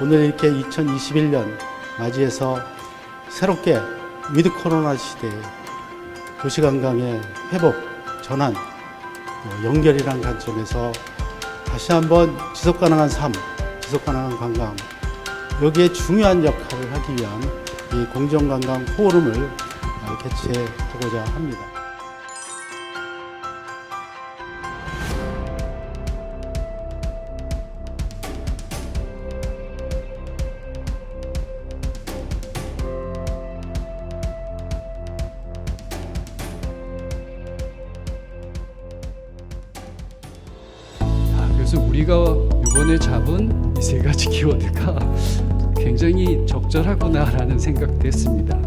오늘 이렇게 2021년 맞이해서 새롭게 위드 코로나 시대에 도시관광의 회복, 전환, 어, 연결이라는 관점에서 다시 한번 지속 가능한 삶, 지속 가능한 관광 여기에 중요한 역할을 하기 위한 이 공정관광 포럼을 어, 개최하고자 합니다. 그래서 우리가 이번에 잡은 이세 가지 키워드가 굉장히 적절하구나라는 생각도 했습니다.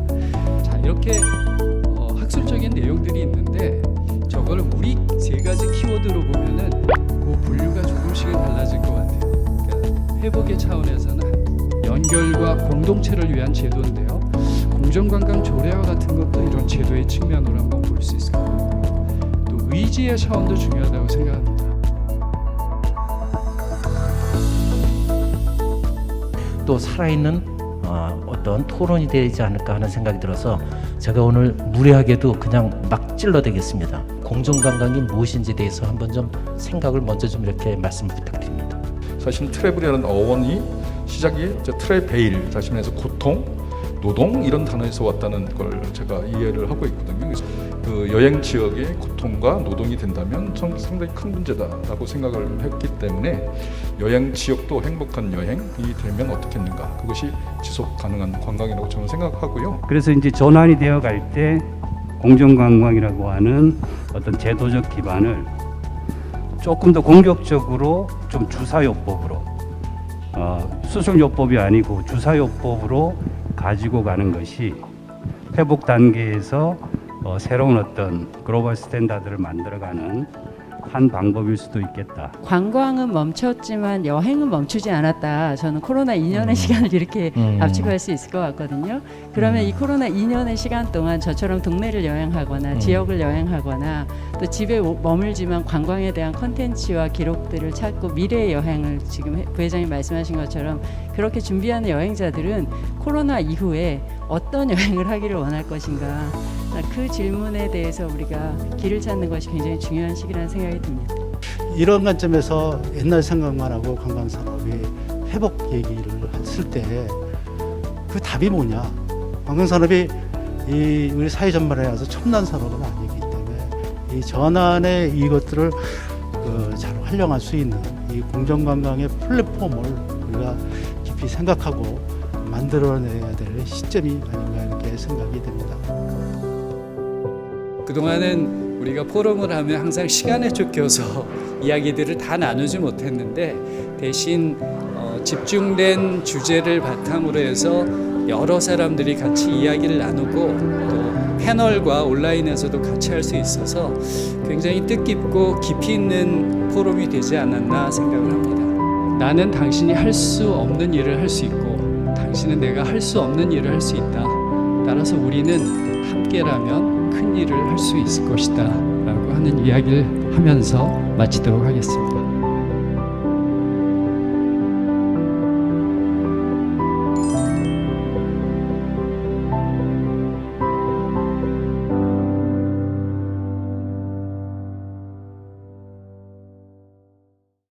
자, 이렇게 어, 학술적인 내용들이 있는데 저걸 우리 세 가지 키워드로 보면은 그 분류가 조금씩은 달라질 것 같아요. 그러니까 회복의 차원에서는 연결과 공동체를 위한 제도인데요. 공정관광 조례와 같은 것도 이런 제도의 측면으로 한번 볼 수 있을 것 같고요. 또 의지의 차원도 중요하다고 생각합니다. 또 살아있는 어, 어떤 토론이 되지 않을까 하는 생각이 들어서 제가 오늘 무례하게도 그냥 막 찔러대겠습니다. 공정관광이 무엇인지에 대해서 한번 좀 생각을 먼저 좀 이렇게 말씀 부탁드립니다. 사실 트래블이라는 어원이 시작이 다시 말해서 고통, 노동 이런 단어에서 왔다는 걸 제가 이해를 하고 있거든요. 그래서 그 여행 지역의 고통과 노동이 된다면 좀 상당히 큰 문제다라고 생각을 했기 때문에 여행 지역도 행복한 여행이 되면 어떻겠는가 그것이 지속 가능한 관광이라고 저는 생각하고요. 그래서 이제 전환이 되어 갈 때 공정관광이라고 하는 어떤 제도적 기반을 조금 더 공격적으로 좀 주사요법으로 어, 수술요법이 아니고 주사요법으로 가지고 가는 것이 회복 단계에서 어, 새로운 어떤 글로벌 스탠다드를 만들어가는 한 방법일 수도 있겠다. 관광은 멈췄지만 여행은 멈추지 않았다. 저는 코로나 2년의 음. 시간을 이렇게 음. 압축할 수 있을 것 같거든요. 그러면 음. 이 코로나 2년의 시간 동안 저처럼 동네를 여행하거나 음. 지역을 여행하거나 또 집에 오- 머물지만 관광에 대한 컨텐츠와 기록들을 찾고 미래의 여행을 지금 해- 부회장님 말씀하신 것처럼 그렇게 준비하는 여행자들은 코로나 이후에 어떤 여행을 하기를 원할 것인가 그 질문에 대해서 우리가 길을 찾는 것이 굉장히 중요한 시기라는 생각이 듭니다. 이런 관점에서 옛날 생각만 하고 관광산업이 회복 얘기를 했을 때 그 답이 뭐냐? 관광산업이 이 우리 사회 전반에 와서 첨단 산업은 아니기 때문에 이 전환의 이것들을 그 잘 활용할 수 있는 이 공정 관광의 플랫폼을 우리가 깊이 생각하고 만들어내야 될 시점이 아닌가 이렇게 생각이 됩니다. 그동안은 우리가 포럼을 하면 항상 시간에 쫓겨서 이야기들을 다 나누지 못했는데 대신 어, 집중된 주제를 바탕으로 해서 여러 사람들이 같이 이야기를 나누고 또 패널과 온라인에서도 같이 할 수 있어서 굉장히 뜻깊고 깊이 있는 포럼이 되지 않았나 생각을 합니다. 나는 당신이 할 수 없는 일을 할 수 있고 당신은 내가 할 수 없는 일을 할 수 있다. 따라서 우리는 함께라면 큰 일을 할 수 있을 것이다. 라고 하는 이야기를 하면서 마치도록 하겠습니다.